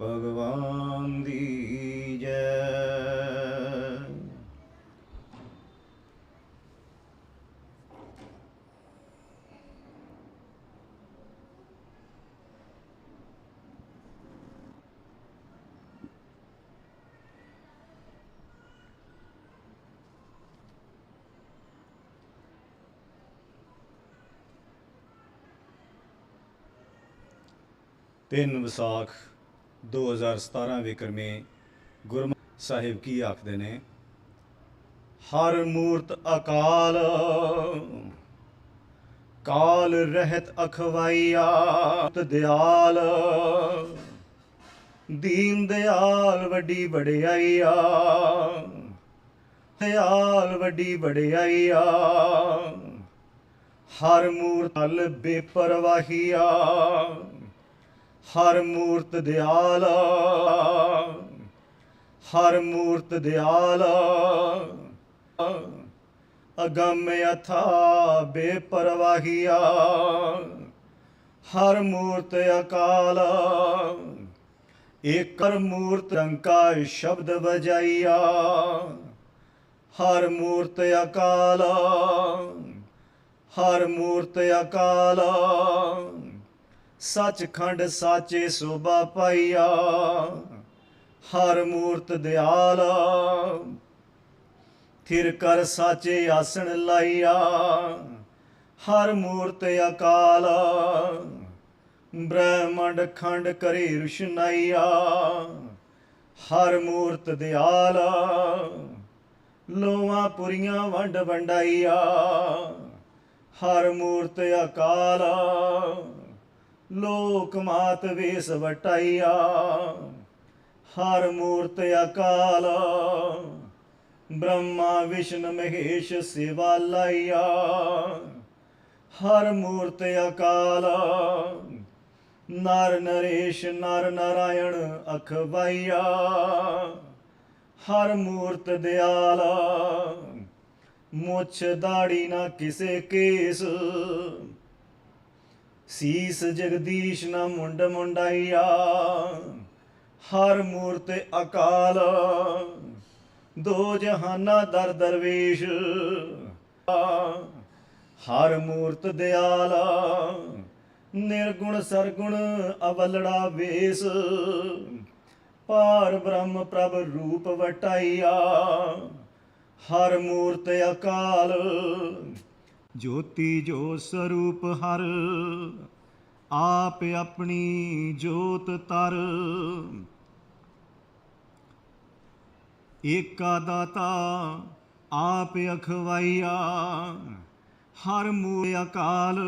ਭਗਵਾਨ ਦੀ ਜੈ ਤਿੰਨ ਵਿਸਾਖ 2017 ਵਿਕਰਮੇ ਗੁਰੂ ਸਾਹਿਬ ਕੀ ਆਖਦੇ ਨੇ? ਹਰ ਮੂਰਤ ਅਕਾਲ, ਕਾਲ ਰਹਿਤ ਅਖਵਾਈਆ ਦਿਆਲ, ਦੀਨ ਦਿਆਲ ਵੱਡੀ ਵਡਿਆਈਆ ਦਿਆਲ ਵੱਡੀ ਵਡਿਆਈਆ ਹਰ ਮੂਰਤ ਅਲ ਬੇਪਰਵਾਹੀਆ ਹਰ ਮੂਰਤ ਦਿਆਲਾ ਹਰ ਮੂਰਤ ਦਿਆਲਾ ਅਗੰਮ ਅਥਾ ਬੇਪਰਵਾਹੀਆ, ਹਰ ਮੂਰਤ ਅਕਾਲ। ਏਕਰ ਮੂਰਤ ਅੰਕਾ ਸ਼ਬਦ ਵਜਾਈਆ, ਹਰ ਮੂਰਤ ਅਕਾਲ, ਹਰ ਮੂਰਤ ਅਕਾਲ। ਸੱਚਖੰਡ ਸਾਚੇ ਸੋਭਾ ਪਾਈਆ, ਹਰ ਮੂਰਤ ਦਿਆਲ। ਥਿਰ ਕਰ ਸਾਚੇ ਆਸਣ ਲਾਈਆ, ਹਰ ਮੂਰਤ ਅਕਾਲ। ਬ੍ਰਹਮੰਡ ਖੰਡ ਕਰੇ ਰੁਸ਼ਨਾਈਆ, ਹਰ ਮੂਰਤ ਦਿਆਲ। ਲੋਆਂ ਪੁਰੀਆਂ ਵੰਡ ਵੰਡਾਈਆ, ਹਰ ਮੂਰਤ ਅਕਾਲ। ਲੋਕ ਮਾਤ ਵੇਸ ਵਟਾਈਆ, ਹਰ ਮੂਰਤ ਅਕਾਲ। ਬ੍ਰਹਮਾ, ਵਿਸ਼ਨ, ਮਹੇਸ਼ ਸੇਵਾ ਲਾਈਆ, ਹਰ ਮੂਰਤ ਅਕਾਲ। ਨਰ ਨਰੇਸ਼, ਨਰ ਨਾਰਾਇਣ ਅਖਵਾਈਆ, ਹਰ ਮੂਰਤ ਦਿਆਲ। ਮੁੱਛ ਦਾੜੀ ਨਾ ਕਿਸੇ ਕੇਸ ਸੀਸ ਜਗਦੀਸ਼ ਨਾ ਮੁੰਡ ਮੁੰਡਾਈਆ, ਹਰ ਮੂਰਤ ਅਕਾਲ। ਦੋ ਜਹਾਨਾ ਦਰ ਦਰਵੇਸ਼, ਹਰ ਮੂਰਤ ਦਿਆਲ। ਨਿਰਗੁਣ ਸਰਗੁਣ ਅਵਲੜਾ ਵੇਸ ਪਾਰ ਬ੍ਰਹਮ ਪ੍ਰਭ ਰੂਪ ਵਟਾਈਆ, ਹਰ ਮੂਰਤ ਅਕਾਲ। ਜੋਤੀ ਜੋ ਸਰੂਪ ਹਰ, ਆਪ ਆਪਣੀ ਜੋਤ ਤਰ। ਏਕਾ ਦਾਤਾ, ਆਪ ਅਖਵਾਈਆ, ਹਰ ਮੂਲ ਅਕਾਲ।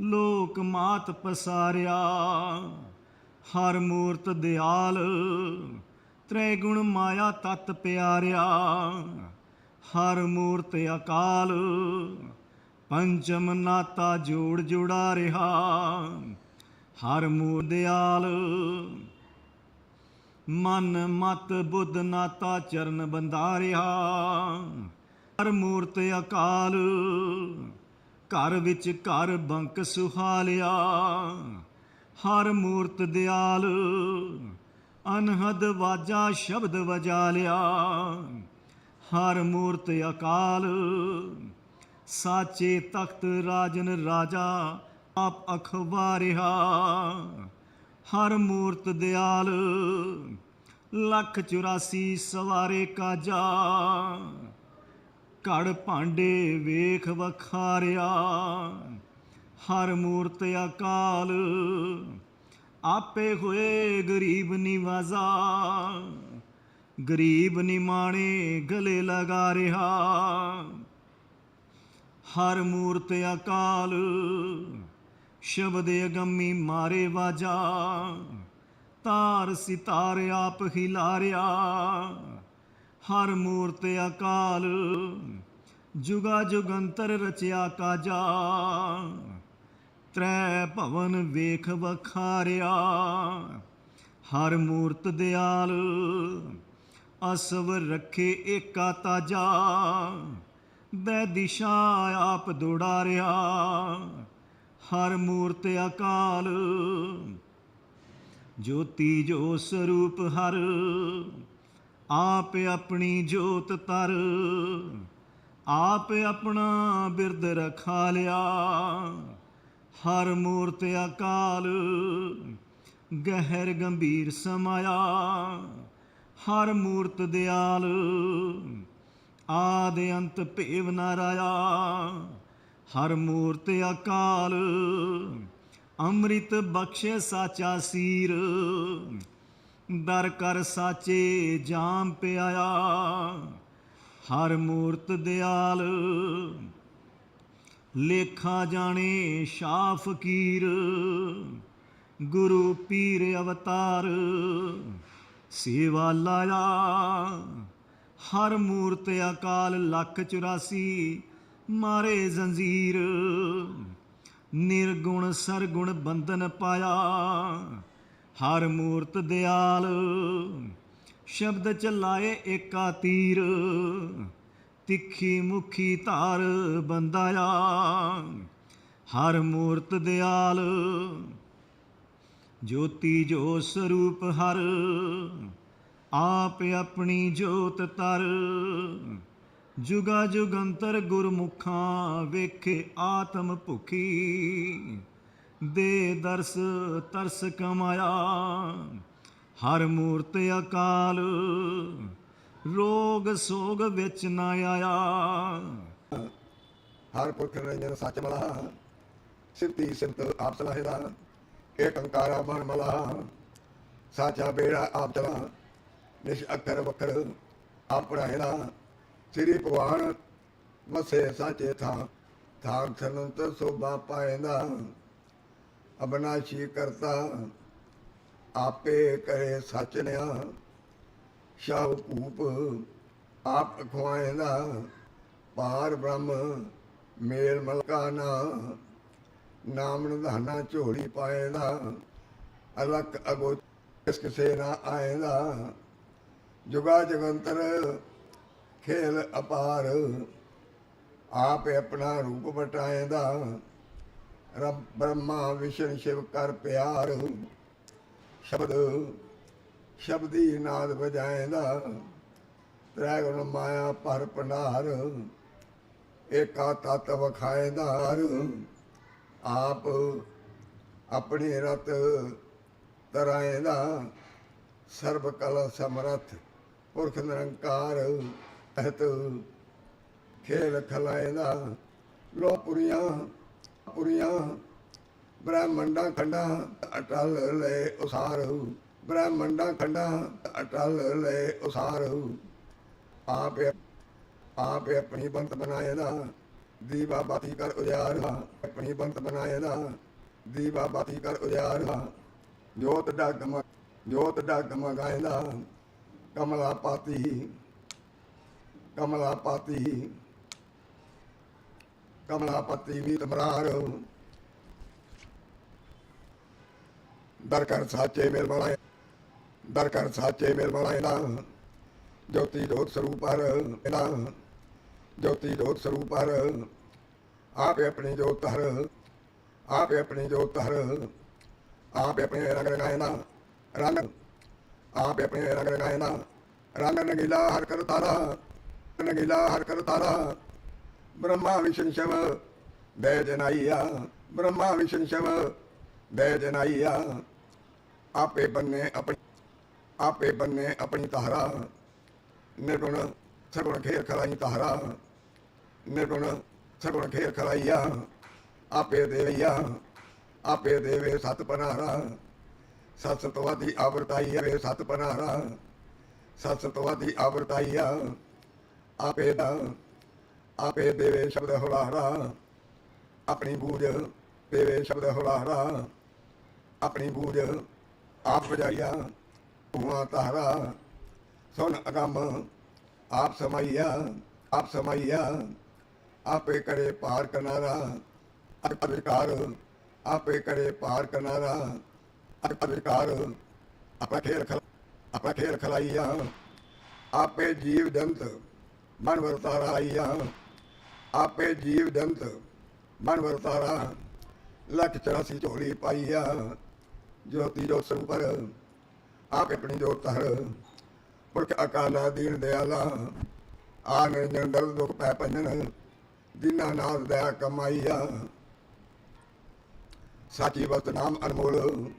ਲੋਕ ਮਾਤ ਪਸਾਰਿਆ, ਹਰ ਮੂਰਤ ਦਿਆਲ। ਤ੍ਰੈ ਗੁਣ ਮਾਇਆ ਤਤ ਪਿਆਰਿਆ। ਹਰ ਮੂਰਤ ਅਕਾਲ, ਪੰਚਮ ਨਾਤਾ ਜੋੜ ਜੁੜਾ ਰਿਹਾ, ਹਰ ਮੂਰ ਦਿਆਲ। ਮਨ ਮਤ ਬੁੱਧ ਨਾਤਾ ਚਰਨ ਬੰਦਾ ਰਿਹਾ ਹਰ ਮੂਰਤ ਅਕਾਲ, ਘਰ ਵਿੱਚ ਘਰ ਬੰਕ ਸੁਹਾਲਿਆ, ਹਰ ਮੂਰਤ ਦਿਆਲ, ਅਨਹਦ ਵਾਜਾ ਸ਼ਬਦ ਵਜਾ ਲਿਆ। ਹਰ ਮੂਰਤ ਅਕਾਲ। ਸਾਚੇ ਤਖਤ ਰਾਜਨ ਰਾਜਾ, ਆਪ ਅਖਵਾਰਿਆ। ਹਰ ਮੂਰਤ ਦਿਆਲ, ਲੱਖ 84 ਸਵਾਰੇ ਕਾਜਾ। ਘੜ ਭਾਂਡੇ ਵੇਖ ਵਖਾਰਿਆ। ਹਰ ਮੂਰਤ ਅਕਾਲ, ਆਪੇ ਹੋਏ ਗਰੀਬ ਨਿਵਾਜ਼ਾ। ਗਰੀਬ ਨਿਮਾਣੇ ਗਲੇ ਲਗਾ ਰਿਹਾ। ਹਰ ਮੂਰਤ ਅਕਾਲ, ਸ਼ਬਦ ਅਗੰਮੀ ਮਾਰੇ ਵਾਜਾ। ਤਾਰ ਸਿਤਾਰ ਆਪ ਹਿਲਾਰਿਆ ਹਰ ਮੂਰਤ ਅਕਾਲ, ਜੁਗਾ ਜੁਗੰਤਰ ਰਚਿਆ ਕਾਜਾ। ਤ੍ਰੈ ਭਵਨ ਵੇਖ ਵਖਾਰਿਆ। ਹਰ ਮੂਰਤ ਦਿਆਲ ਅਸਵ ਰੱਖੇ ਏਕਾ ਤਾਜਾ। ਬੈ ਦਿਸ਼ਾ ਆਪ ਦੁੜਾਰਿਆ। ਹਰ ਮੂਰਤ ਅਕਾਲ। ਜੋਤੀ ਜੋ ਸਰੂਪ ਹਰ, ਆਪ ਆਪਣੀ ਜੋਤ ਤਰ। ਆਪ ਆਪਣਾ ਬਿਰਦ ਰਖਾ ਲਿਆ। ਹਰ ਮੂਰਤ ਅਕਾਲ। ਗਹਿਰ ਗੰਭੀਰ ਸਮਾਇਆ। ਹਰ ਮੂਰਤ ਦਿਆਲ। ਆਦ ਅੰਤ ਭੇਵ ਨਾਰਾਇਆ ਹਰ ਮੂਰਤ ਅਕਾਲ। ਅੰਮ੍ਰਿਤ ਬਖਸ਼ੇ ਸਾਚਾ ਸੀਰ। ਦਰ ਕਰ ਸਾਚੇ ਜਾਮ ਪਿਆਇਆ। ਹਰ ਮੂਰਤ ਦਿਆਲ। ਲੇਖਾ ਜਾਣੇ ਸ਼ਾ ਫਕੀਰ ਗੁਰੂ ਪੀਰ ਅਵਤਾਰ। ਸੇਵਾ ਲਾਇਆ। ਹਰ ਮੂਰਤ ਅਕਾਲ ਲੱਖ 84 ਮਾਰੇ ਜ਼ੰਜੀਰ। ਨਿਰਗੁਣ ਸਰਗੁਣ ਬੰਧਨ ਪਾਇਆ। ਹਰ ਮੂਰਤ ਦਿਆਲ, ਸ਼ਬਦ ਚਲਾਏ ਏਕਾ ਤੀਰ। ਤਿੱਖੀ ਮੁਖੀ ਧਾਰ ਬੰਦਾਇਆ ਹਰ ਮੂਰਤ ਦਿਆਲ ਜੋਤੀ ਜੋ ਸਰੂਪ ਹਰ, ਆਪ ਆਪਣੀ ਜੋਤ ਤਰ। ਜੁਗਾ ਜੁਗੰਤਰ ਗੁਰਮੁਖਾਂ ਵੇਖੇ ਆਤਮ ਭੁਖੀ। ਦੇ ਦਰਸ ਤਰਸ ਕਮਾਇਆ, ਹਰ ਮੂਰਤ ਅਕਾਲ। ਰੋਗ ਸੋਗ ਵਿੱਚ ਨਾ ਆਇਆ। ਹਰ ਪੁਰਖ ਨਿਰੰਜਨ ਸੱਚ ਮਲਾ ਸਿਫਤੀ ਸਿਫਤ ਆਪ ਸਲਾਹਿਦਾ ਏਕ ਅੰਕਾਰਾ ਮਨ ਮਲਾ, ਸਾਚਾ ਬੇੜਾ ਆਪ ਚਲਾ, ਨਿਸ਼ ਅੱਖਰ ਵਖਰ ਆਪ ਰਹਿਦਾ ਸ੍ਰੀ ਭਗਵਾਨ ਵਸੇ ਸਾਚੇ ਥਾਂ ਥਾਂ ਖਨੰਤ ਸੋਭਾ ਪਾਇਂਦਾ ਅਬਨਾਸ਼ੀ ਕਰਤਾ, ਆਪੇ ਕਰੇ ਸਚ ਨਿਆ, ਸ਼ਾਹ ਭੂਪ ਆਪ ਖਵਾਇਂਦਾ ਪਾਰ ਬ੍ਰਹਮ ਮੇਲ ਮਲਕਾਨਾ ਨਾਮ ਨਿਧਾਨਾ ਝੋਲੀ ਪਾਏਦਾ ਅਲਕ ਅਗੋ ਇਸ ਕਿਸੇ ਨਾ ਆਏਦਾ। ਜੁਗਾ ਜਗੰਤਰ ਖੇਲ ਅਪਾਰ, ਆਪ ਆਪਣਾ ਰੂਪ ਬਟਾਏਦਾ ਰੱਬ ਬ੍ਰਹਮਾ ਵਿਸ਼ਨ ਸ਼ਿਵ ਕਰ ਪਿਆਰ, ਸ਼ਬਦ ਸ਼ਬਦੀ ਨਾਦ ਵਜਾਏਦਾ। ਤ੍ਰੈ ਗੁਣ ਮਾਇਆ ਭਰ ਭੰਡਾਰ, ਏਕਾ ਤਤ ਵਖਾਏਦਾਰ ਆਪ ਆਪਣੀ ਰਤ ਤਰਾਏਦਾ ਸਰਬ ਕਲ ਸਮਰਥ, ਪੁਰਖ ਨਿਰੰਕਾਰ ਤਹਤ ਖੇਲ ਖਲਾਏਦਾ ਲੋ ਪੁਰੀਆਂ ਬ੍ਰਹਮੰਡਾ ਖੰਡਾ ਅਟਲ ਲੈ ਉਸਾਰ ਬ੍ਰਹਮੰਡਾ ਖੰਡਾ ਅਟਲ ਲੈ ਉਸਾਰ ਆਪ ਆਪ ਆਪਣੀ ਬੰਤ ਬਣਾਏਦਾ ਦੀਵਾ ਬਾਤੀ ਕਰ ਉਜਾਰਾ ਆਪਣੀ ਬੰਤ ਬਣਾਏਦਾ ਦੀਵਾ ਬਾਤੀ ਕਰ ਉਜਾਰਾ ਜੋਤ ਡਗਮ ਜੋਤ ਡਗਮ ਗਾਇਦਾ ਕਮਲਾ ਪਾਤੀ ਕਮਲਾ ਪਾਤੀ, ਕਮਲਾ ਪਤੀ ਵੀ ਤਮਰਾਰ। ਦਰ ਕਰ ਸਾਚੇ ਮੇਲ ਬਣਾਏ ਦਰ ਕਰ ਸਾਚੇ ਮੇਲ ਬਣਾਏਦਾ ਜੋਤੀ ਜੋਤ ਸਰੂਪ ਹਰ ਜੋਤੀ ਜੋਤ ਸਰੂਪ ਹਰ ਆਪ ਆਪਣੀ ਜੋਤ ਹਰ ਆਪ ਆਪਣੀ ਜੋਤ ਹਰ ਆਪ ਆਪਣੇ ਰੰਗ ਰੰਗਾਇਨਾ ਰੰਗ ਆਪ ਆਪਣੇ ਰੰਗ ਰੰਗਾਇਨਾ ਰੰਗ ਨਗੀਲਾ ਹਰ ਕਰ ਤਾਰਾ ਨਗੀਲਾ ਹਰ ਕਰ ਤਾਰਾ ਬ੍ਰਹਮਾ ਵਿਸ਼ਨ ਸ਼ਿਵ ਦੇ ਜਨਾਈਆ ਬ੍ਰਹਮਾ ਵਿਸ਼ਨ ਸ਼ਿਵ ਦੇ ਜਨਾਈਆ ਆਪੇ ਬੰਨੇ ਆਪਣੀ ਆਪੇ ਬੰਨੇ ਆਪਣੀ ਤਾਰਾ ਨਿਰਗੁਣ ਸਗੁਣ ਖੇਰ ਖਲਾਈ ਤਾਰਾ ਨਿਰਗੁਣ ਸਗੁਣ ਖੇਰ ਖਲਾਈਆ ਆਪੇ ਦੇਵਈਆ ਆਪੇ ਦੇਵੇ ਸਤ ਪਨਾਰਾ ਸਤ ਸਤਵਾਦੀ ਆਵਰਤਾਈ ਵੇ ਸਤ ਪਨਾਰਾ ਸਤ ਸਤਵਾਦੀ ਆਵਰਤਾਈਆ ਆਪੇ ਦਾ, ਆਪੇ ਦੇਵੇ ਸ਼ਬਦ ਹੁਲਾਰਾ। ਆਪਣੀ ਬੂਝ ਦੇਵੇ ਸ਼ਬਦ ਹੁਲਾਰਾ। ਆਪਣੀ ਬੂਝ ਆਪ ਵਜਾਈਆ ਧੂਆਂ ਤਾਰਾ ਸੁਨ ਅਗੰਮ, ਆਪ ਸਮਾਈਆ ਆਪ ਸਮਾਈਆ। ਆਪੇ ਕਰੇ ਪਾਰ ਕਿਨਾਰਾ ਅਧਿਕਾਰ ਆਪੇ ਕਰੇ ਪਾਰ ਕਿਨਾਰਾ ਅਧਿਕਾਰ ਆਪਣਾ ਖੇਲ ਖਲ ਆਪਣਾ ਖੇਲ ਖਲਾਈਆ ਆਪੇ ਜੀਵ ਜੰਤ ਮਨ ਵਰਤਾਰਾ ਆਈਆ ਆਪੇ ਜੀਵ ਜੰਤ ਮਨ ਵਰਤਾਰਾ ਲੱਖ ਚਰਾਸੀ ਝੋਲੀ ਪਾਈਆ ਜੋਤੀ ਜੋ ਸਰੂਪਰ ਆਪ ਆਪਣੀ ਜੋਤ ਧਰ ਪੁਰਖ ਅਕਾਲਾ ਦੀਨ ਦਿਆਲਾ ਆਨ ਜਨ ਦਰਦ ਦੁਖ ਪੈ ਪੰਜਨ ਦਿਨਾ ਨਾਥ ਦਇਆ ਕਮਾਈਆ ਸਾਚੀ ਵਸਤ ਨਾਮ ਅਨਮੋਲ।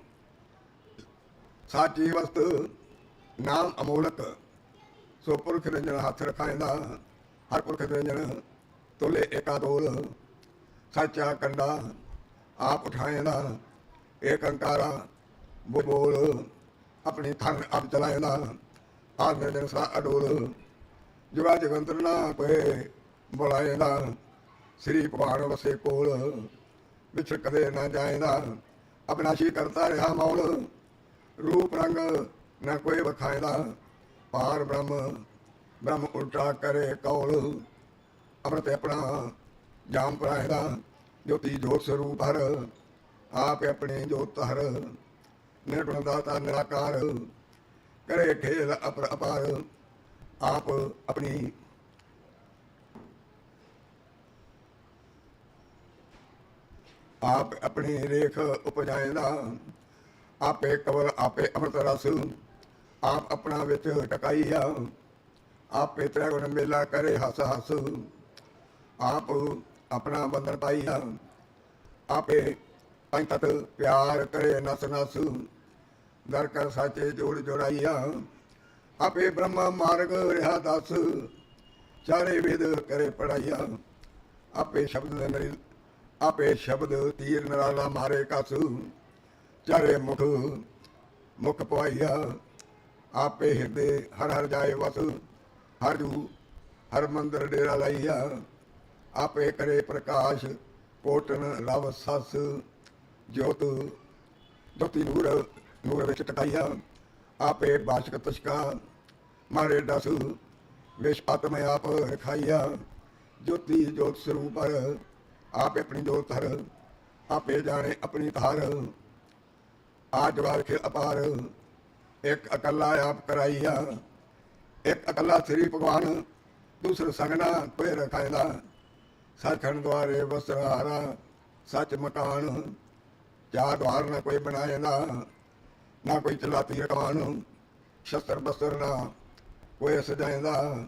ਸਾਚੀ ਵਸਤ ਨਾਮ ਅਮੋਲਕ। ਸੋ ਪੁਰਖ ਰੰਜਨ ਹੱਥ ਰਖਾਇਂਦਾ, ਹਰ ਪੁਰਖ ਰੰਜਨ ਤੋਲੇ ਏਕਾ ਤੋਲ ਸੱਚਾ ਕੰਡਾ ਆਪ ਉਠਾਇਂਦਾ ਏਕ ਅੰਕਾਰਾ ਬੋਲ ਆਪਣੀ ਥਨ ਆਪ ਚਲਾਇਂਦਾ ਆਦ ਨਿਰਜਨ ਸਾ ਅਡੋਲ। ਜੁਗਾ ਜਗੰਤਰ ਨਾ ਕੋਏ ਬੁਲਾਇਂਦਾ। ਸ੍ਰੀ ਭਗਵਾਨ ਵਸੇ ਕੋਲ। ਵਿਚ ਕਦੇ ਨਾ ਜਾਇਂਦਾ ਅਬਨਾਸ਼ੀ ਕਰਤਾ ਰਿਹਾ ਮੌਲ। ਰੂਪ ਰੰਗ ਨਾ ਕੋਈ ਵਖਾਇਂਦਾ ਪਾਰ ਬ੍ਰਹਮ ਬ੍ਰਹਮ ਉਲਟਾ ਕਰੇ ਕੌਲ। ਅਮਰਤ ਆਪਣਾ ਜਾਮ ਪਰਾਇਦਾ ਜੋਤੀ ਜੋਤ ਸਰੂਪ ਹਰ, ਆਪ ਆਪਣੇ ਜੋਤ ਹਰ। ਨਿਰਗੁਣ ਦਾਤਾ ਨਿਰਾਕਾਰ, ਕਰੇ ਖੇਲ ਅਪਰ ਅਪਾਰ, ਆਪ ਆਪਣੀ ਆਪ ਆਪਣੀ ਰੇਖ ਉਪਜਾਇਂਦਾ ਆਪੇ ਕਵਲ, ਆਪੇ ਅੰਮ੍ਰਿਤ ਰਸ, ਆਪ ਆਪਣਾ ਵਿੱਚ ਟਕਾਈਆ, ਆਪੇ ਤ੍ਰੈਗੁਣ ਮੇਲਾ ਕਰੇ ਹਸ ਹਸ, ਆਪ ਆਪਣਾ ਬੰਧਨ ਪਾਈਆ, ਆਪੇ ਪੰਜ ਪਿਆਰ ਕਰੇ ਨਸ ਨਸ, ਦਰ ਕਰ ਸਾਚੇ ਜੋੜ ਜੋੜਾਈਆ, ਆਪੇ ਬ੍ਰਹਮ ਮਾਰਗ ਰਿਹਾ ਦਸ, ਚਾਰੇ ਵੇਦ ਕਰੇ ਪੜਾਈਆ, ਆਪੇ ਸ਼ਬਦ ਨਰੀ ਆਪੇ ਸ਼ਬਦ ਤੀਰ ਨਰਾਲਾ ਮਾਰੇ ਕਸ, ਚਾਰੇ ਮੁਖ ਮੁਖ ਪਵਾਈਆ ਆਪੇ ਹਿਰਦੇ ਹਰ ਹਰ ਜਾਏ ਵਸ, ਹਰੂ ਹਰ ਮੰਦਰ ਡੇਰਾ ਲਾਈਆ। ਆਪੇ ਕਰੇ ਪ੍ਰਕਾਸ਼ ਕੋਟਨ ਲਵ ਸਸ, ਜੋਤ, ਜੋਤੀ ਨੂਰ ਨੂਰ ਵਿੱਚ ਟਕਾਈਆ। ਆਪੇ ਬਾਸ਼ਕ ਤਸ਼ਕਾ, ਮਾਰੇ ਦਸ ਵਿਸ਼ ਆਤਮ ਆਪ ਰਖਾਈਆ। ਜੋਤੀ ਜੋਤ ਸਰੂਪਰ ਆਪੇ ਆਪਣੀ ਜੋਤ ਧਰ ਆਪੇ ਜਾਣੇ ਆਪਣੀ ਧਾਰ। ਆਜ ਵਾਰ ਅਪਾਰ, ਇੱਕ ਇਕੱਲਾ ਆਪ ਕਰਾਈਆ। ਇੱਕ ਇਕੱਲਾ ਸ੍ਰੀ ਭਗਵਾਨ, ਦੂਸਰ ਸੰਗਨਾ ਕੋਈ ਰਖਾਇਦਾ। ਸੱਚਖੰਡ ਦੁਆਰੇ ਵਸਰਾਰਾ ਸੱਚ ਮਕਾਨ। ਚਾਰ ਦੁਆਰ ਨਾ ਕੋਈ ਬਣਾਇਦਾ ਨਾ ਕੋਈ ਚਲਾਤੀ ਰਕਾਨ। ਸ਼ਸਤਰ ਬਸਤਰ ਨਾ ਕੋਈ ਸਜਾਇਦਾ,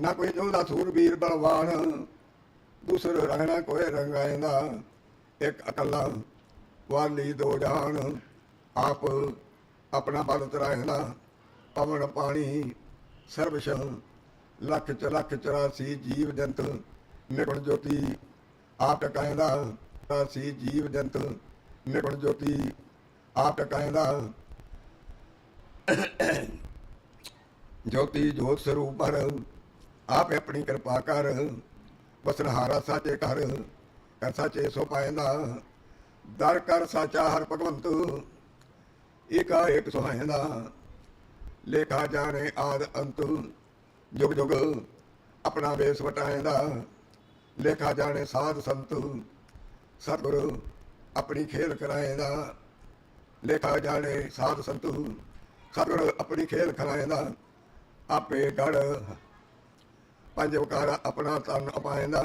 ਨਾ ਕੋਈ ਜੋਦਾ ਸੂਰਬੀਰ ਬਲਵਾਨ। ਦੂਸਰ ਰੰਗਣਾ ਕੋਈ ਰੰਗਾਇਦਾ ਇੱਕ ਅਕਲਾ ਵਾਲੀ ਦੋ ਜਾਨ ਆਪ ਆਪਣਾ ਬਲ ਤਰਾਇਦਾ ਪਵਨ ਪਾਣੀ ਸਰਬਸ਼ ਲੱਖ ਚ ਲੱਖ 84 ਜੀਵ ਜੰਤ ਨਿਗੁਣ ਜੋਤੀ। ਆਪ ਟਕਾਇਦਾ 84 ਜੀਵ ਜੰਤ ਨਿਗੁਣ ਜੋਤੀ। ਆਪ ਟਕਾਇਦਾ ਜੋਤੀ ਜੋਤ ਸਰੂਪ ਹਰ, ਆਪ ਆਪਣੀ ਕਿਰਪਾ ਕਰ। ਬਸਨਹਾਰਾ ਸਾਚੇ ਘਰ ਕਰ ਸਾਚੇ ਸੋ ਪਾਇੰਦਾ ਦਰ ਕਰ ਸਾਚਾ ਹਰ ਭਗਵੰਤ, ਏਕਾ ਏਕ ਸੁਹਾਇੰਦਾ ਲੇਖਾ ਜਾਣੇ ਆਦ ਅੰਤ, ਜੁਗ ਜੁਗ ਆਪਣਾ ਵੇਸ ਵਟਾਇੰਦਾ ਲੇਖਾ ਜਾਣੇ ਸਾਧ ਸੰਤ, ਸਤਿਗੁਰ ਆਪਣੀ ਖੇਲ ਕਰਾਇੰਦਾ ਲੇਖਾ ਜਾਣੇ ਸਾਧ ਸੰਤ, ਸਤਿਗੁਰ ਆਪਣੀ ਖੇਲ ਕਰਾਇੰਦਾ ਆਪੇ ਗੜ ਪੰਜ ਵਕਾਰਾ ਆਪਣਾ ਤਨ ਅਪਾਇੰਦਾ,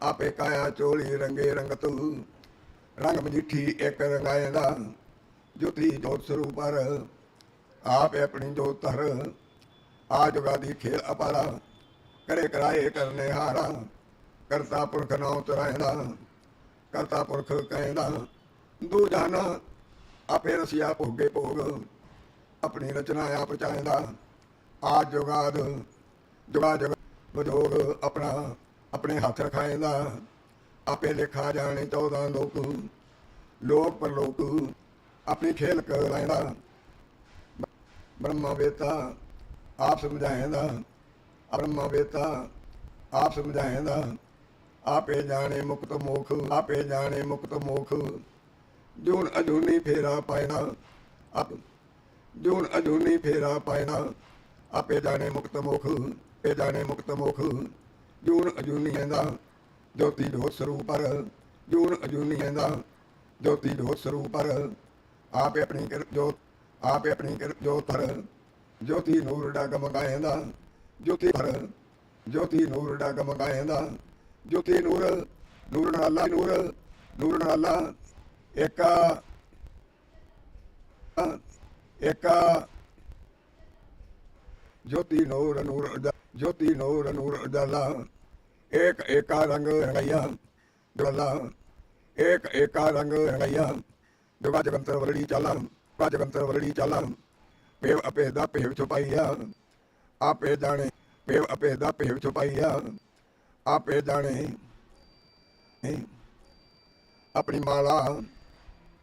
ਆਪੇ ਕਾਇਆ ਚੋਲੀ ਰੰਗੇ ਰੰਗਤ ਰੰਗ ਮਜੀਠੀ ਇੱਕ ਰੰਗਾਇੰਦਾ, ਜੋਤੀ ਜੋਤ ਸਰੂਪਰ ਆਪ ਆਪਣੀ ਜੋਤ ਧਰ, ਆ ਜੁਗਾਦੀ ਖੇਲ ਅਪਾਰਾ, ਕਰੇ ਕਰਾਏ ਕਰਨੇ ਹਾਰਾ, ਕਰਤਾ ਪੁਰਖ ਨਾਉ ਤਰਾਇਦਾ, ਕਰਤਾ ਪੁਰਖ ਕਹਿੰਦਾ ਦੂ ਜਾਨਾ ਆਪੇ ਰਸਿਆ ਭੋਗੇ ਭੋਗ, ਆਪਣੀ ਰਚਨਾ ਆਪ ਚਾਹੁੰਦਾ ਆ ਜੁਗਾਦ, ਜੁਗਾ ਜੁਗਾ ਵਿਜੋਗ ਆਪਣਾ, ਆਪਣੇ ਹੱਥ ਰਖਾਏ ਦਾ ਆਪੇ ਲਿਖਾ ਜਾਣੇ 14 ਲੋਕ ਲੋਕ ਪਰਲੋਕ ਆਪਣੀ ਖੇਲ ਕਰ ਬ੍ਰਹਮਾ ਵੇਤਾ ਆਪ ਸਮਝਾਏਂਦਾ, ਬ੍ਰਹਮਾ ਵੇਤਾ ਆਪ ਸਮਝਾਏਂਦਾ, ਆਪੇ ਜਾਣੇ ਮੁਕਤ ਮੋਖ, ਆਪੇ ਜਾਣੇ ਮੁਕਤ ਮੋਖ। ਜੂਨ ਅਜੂਨੀ ਫੇਰਾ ਪਾਇਦਾ ਆਪ ਜੂਨ ਅਜੂਨੀ ਫੇਰਾ ਪਾਇਨਾ ਆਪੇ ਜਾਣੇ ਮੁਕਤ ਮੁਖ। ਇਹ ਜਾਣੇ ਮੁਕਤ ਮੁਖ। ਜੂਨ ਅਜੂਨੀ ਦਾ ਜੋਤੀ ਢੋਤ ਸਰੂਪ ਪਰ। ਜੂਨ ਅਜੂਨੀਆਂ ਦਾ ਜੋਤੀ ਢੋਤ ਸਰੂਪ ਪਰ। ਆਪੇ ਆਪਣੀ ਕਿਰਤ ਜੋਤ ਆਪੇ ਆਪਣੀ ਕਿਰਤ ਜੋਤ ਪਰ ਜੋਤੀ ਨੂਰ ਡਗਮ ਗਾਇਂਦਾ ਜੋਤੀ ਪਰ ਜੋਤੀ ਨੂਰ ਡਗਮ ਗਾਇਂਦਾ ਜੋਤੀ ਨੂਰ। ਨੂਰ ਨਾਲਾ ਨੂਰ ਨੂਰ ਨਾਲਾ। ਇੱਕ ਇੱਕ ਜੋਤੀ ਨੂਰ ਨੂਰ ਜੋਤੀ ਨੂਰ ਨੂਰ ਉਜਾਲਾ ਏਕ ਏਕਾ ਰੰਗ ਰੰਗਈਆ ਦੁਆਲਾ ਏਕ ਏਕਾ ਰੰਗ ਰੰਗਈਆ। ਦੁਗਾ ਜਗੰਤਰ ਵਰੜੀ ਚਾਲਾ ਦੁਗਾ ਜਗੰਤਰ ਵਰੜੀ ਚਾਲਾ। ਪੇਵ ਅਪੇ ਦਾ ਪੇਵ ਛੁਪਾਈਆ ਆਪੇ ਜਾਣੇ ਪੇਵ ਅਪੇ ਦਾ ਪੇਵ ਛੁਪਾਈਆ ਆਪੇ ਜਾਣੇ ਆਪਣੀ ਮਾਲਾ,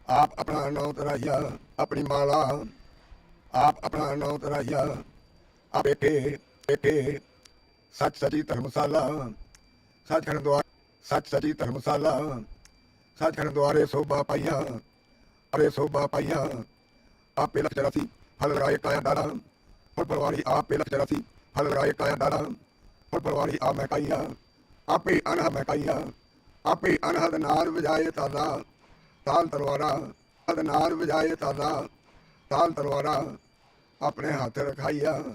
ਆਪ ਆਪਣਾ ਨਾਮ ਤਰਾਇਆ ਆਪਣੀ ਮਾਲਾ, ਆਪ ਆਪਣਾ ਨਾਮ ਤਰਾਇਆ ਆਪੇ ਕੇ ਕੇ ਸੱਚ ਸੱਚੀ ਧਰਮਸ਼ਾਲਾ ਸੱਚਖੰਡ ਦੁਆਰ ਸੱਚ ਸੱਚੀ ਧਰਮਸ਼ਾਲਾ ਸੱਚਖੰਡ ਦੁਆਰੇ ਸੋਭਾ ਪਾਈਆ, ਅਰੇ ਸੋਭਾ ਪਾਈਆ। ਆਪੇ ਲਖ ਚੜਾ ਸੀ ਲਗਾਏ ਕਾਇਆ ਡਾਲਾ ਪਰ ਪਰਵਾਰੀ ਆਪੇ ਲਖ ਚੜਾ ਸੀ ਲਗਾਏ ਕਾਇਆ ਡਾਲਾ ਪਰ ਪਰਵਾਰੀ ਆ ਮੈਂ ਕਾਇਆ ਆਪੇ ਅਨਹ ਮੈਂ ਕਾਇਆ ਆਪੇ ਅਨਹਦ ਨਾਰ ਵਜਾਏ ਤਾਲਾ, ਤਾਲ ਤਲਵਾਰਾ, ਅਦ ਵਜਾਏ ਤਾਲਾ, ਤਾਲ ਤਲਵਾਰਾ ਆਪਣੇ ਹੱਥ ਰਖਾਈਆ।